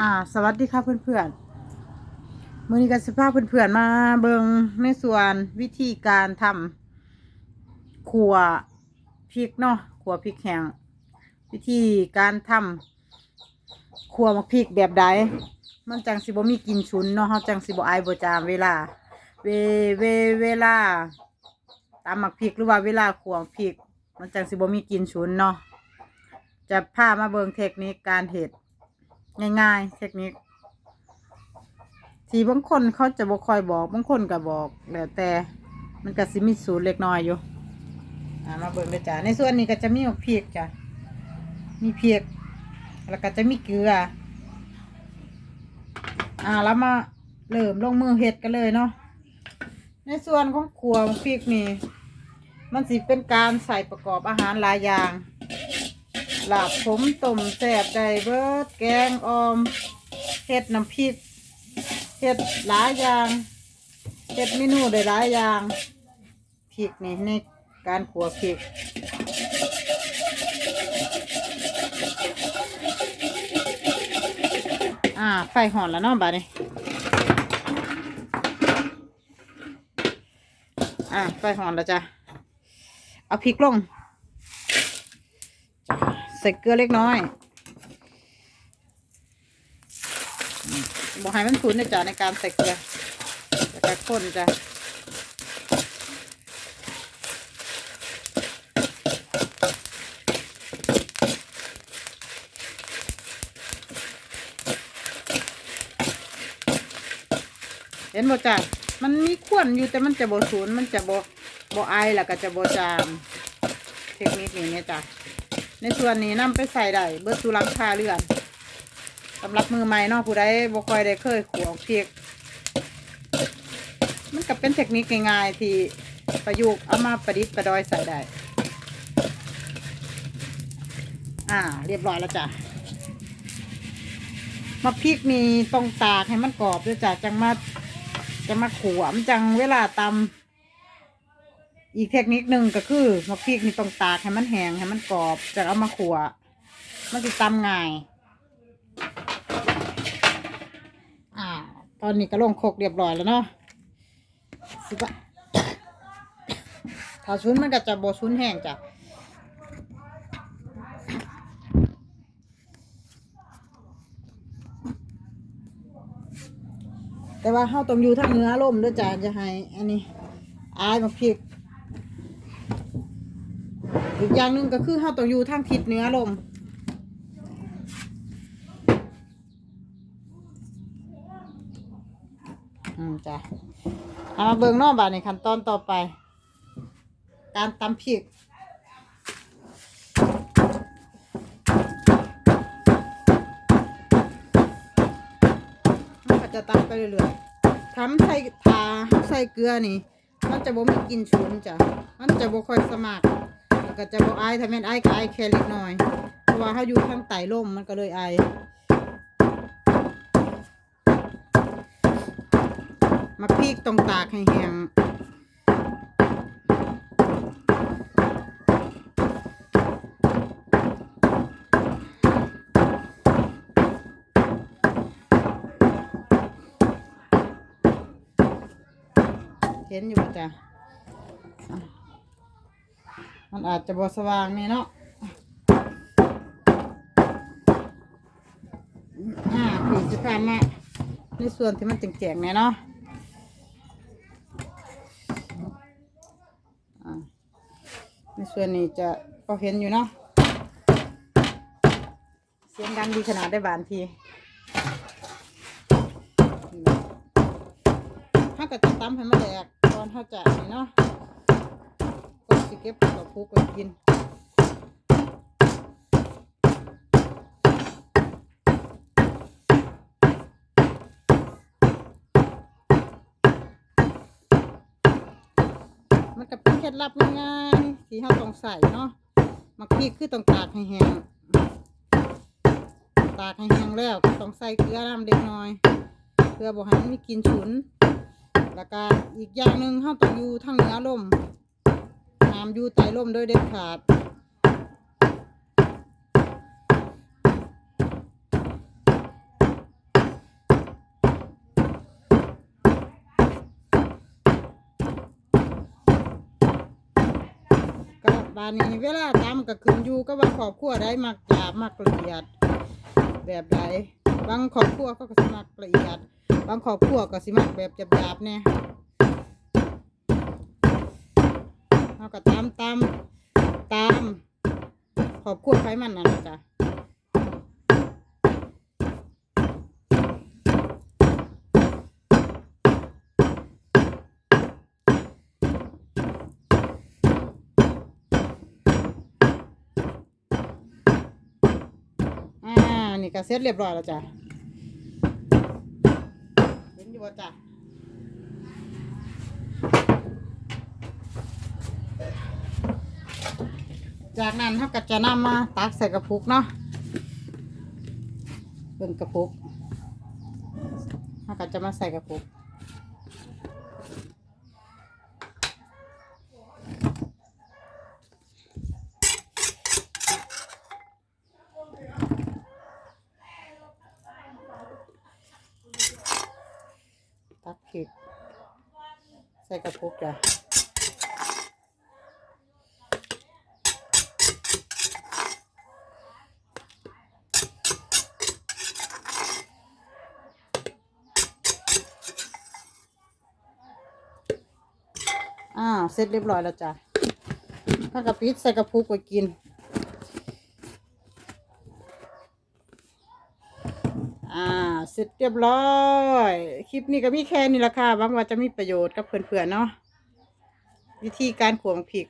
อ่า สวัสดีค่ะเพื่อนๆมือนี้ก็สิพาเพื่อนๆมาเบิงในส่วนวิธีการทำขัวพริกเนาะขัวพริกแห้งวิธีการทำขัวมักพริกแบบใดมันจังสิบ่มีกินฉุนเนาะเฮาจังสิบ่อายบ่จามเวลา เวเวเวลาตำหมักพริกหรือว่าเวลาขัวพริก มันจังสิบ่มีกินฉุนเนาะจะพามาเบิงเทคนิคการเฮ็ด ง่ายๆเทคนิคที่บางคนเขาจะบอกคอยบอกบางคนก็บอกแล้วแต่ มันก็สิมีสูตรเล็กน้อยอยู่อ่ามาเบิ่งเลยจ้ะในส่วนนี้ก็จะมีเพียกจ้ะมีเพียกแล้วก็จะมีเกลือ อ่าแล้วมาเริ่มลงมือเฮ็ดกันเลยเนาะในส่วนของครัวพริกนี่มันสิเป็นการใส่ประกอบอาหารหลายอย่าง ลาบผมต้มแซ่บไดเบิร์ดแกงออมเห็ดน้ำพริกเห็ดหลายอย่างเห็ดเมนูได้หลายอย่างพริกนี่ในการขัวพริกอ่าไฟห่อนแล้วเนาะบัดนี้อ่าไฟห่อนแล้วจ้ะเอาพริกลง ส่เกลือเล็กน้อยบอกให้มันขุนนะจ๊ะในการใส่เกลือแล้วก็ข้นจ้ะเห็นบ่จ้ะมันมีขวนอยู่แต่มันจะบ่สูนมันจะบ่บ่ไอแล้วก็จะบ่จาม เทคนิคนี้เนี่ยจ้ะ ในส่วนนี้นำไปใส่ได้เบิดสุรังคาเรือนสำหรับมือใหม่เนาะผู้ใดบ่ค่อยได้เคยขัวเพียกมันก็เป็นเทคนิคง่ายๆที่ประยุกต์เอามาประดิษฐ์ประดอยใส่ได้ อ่า เรียบร้อยแล้วจ้ะมาพริกนี่ต้องตากให้มันกรอบด้วยจ้ะจังมาจะมาขวมจังเวลาตำ อีกเทคนิคหนึ่งก็คือมะพริกนี่ต้องตากให้มันแห้งให้มันกรอบจะเอามาขัวมันจะตำง่าย อ่า ตอนนี้ก็ลงโคกเรียบร้อยแล้วเนาะสิบะถ้าชุนมันก็จะโบชุนแห้งจ้ะแต่ว่าเฮาต้องอยู่ทางเนื้อลมด้วยจ้ะจะให้ อันนี้อายมะพริก อีกอย่างหนึ่งก็คือเฮาต้องอยู่ทางทิศเหนือลมอืมจ้ะเอามาเบิ่งนอกบาดในขั้นตอนต่อไป การตำพริกมันก็จะตำไปเรื่อยๆทำใส่ทาใส่เกลือนี่ มันจะบ่มีกลิ่นฉุนจ้ะ มันจะบ่ค่อยสมัคร ก็จะบ่อายถ้าแม่นอายก็อายแค่เล็กน้อย เพราะว่าเขาอยู่ข้างใต้ร่มมันก็เลยอายมาพริกตรงตากให้แห้งเห็นอยู่จ้ะ มันอาจจะบ่สว่างนี่เนาะอ่าผีจะพามาในส่วนที่มันแจ๋งๆเนี่ยเนาะในส่วนนี้จะก็เห็นอยู่เนาะเสียงดังดีขนาดได้บานทีถ้าเกิดจะตั้มให้มันแดกตอนเขาจะนี่เนาะ สิเก็บกับพุกไว้กินมันก็เป็นเคล็ดลับง่ายๆที่เราต้องใส่เนาะมักพริกคือต้องตากให้แห้งตากให้แห้งแล้วก็ต้องใส่เกลือน้ำเด็กน้อยเพื่อบอกให้มันมีกลิ่นฉุน แล้วก็อีกอย่างหนึ่งเราต้องอยู่ทางเนื้อลมายู่ใต้ร่มโดยเด็ดขาดก็บานนี้เวลาตามก็ขึ้นอยู่ก็ว่าขอบขั้วได้มักหยาบมักละเอียด แบบใดบางขอบขั้วก็สมักละเอียด บางขอบขั้วก็สมักแบบหยาบๆเนี่ย เราก็ตามตามตามครอบครัวไฟมันนั่นล่ะจ้ะอ่านี่ก็เสร็จเรียบร้อยแล้วจ้ะเห็นอยู่จ้ะ จากนั้นเขาก็จะนำมาตักใส่กระปุกเนาะเป็นกระปุกเขาก็จะมาใส่กระปุกตักผิดใส่กระปุกจ้ะ อ่าเสร็จเรียบร้อยแล้วจ้ะถ้ากระปิดใส่กระพุกไปกินอ่าเสร็จเรียบร้อย คลิปนี้ก็มีแค่นี้ละค่ะหวังว่าจะมีประโยชน์กับเพื่อนๆเนาะวิธีการขวงผิก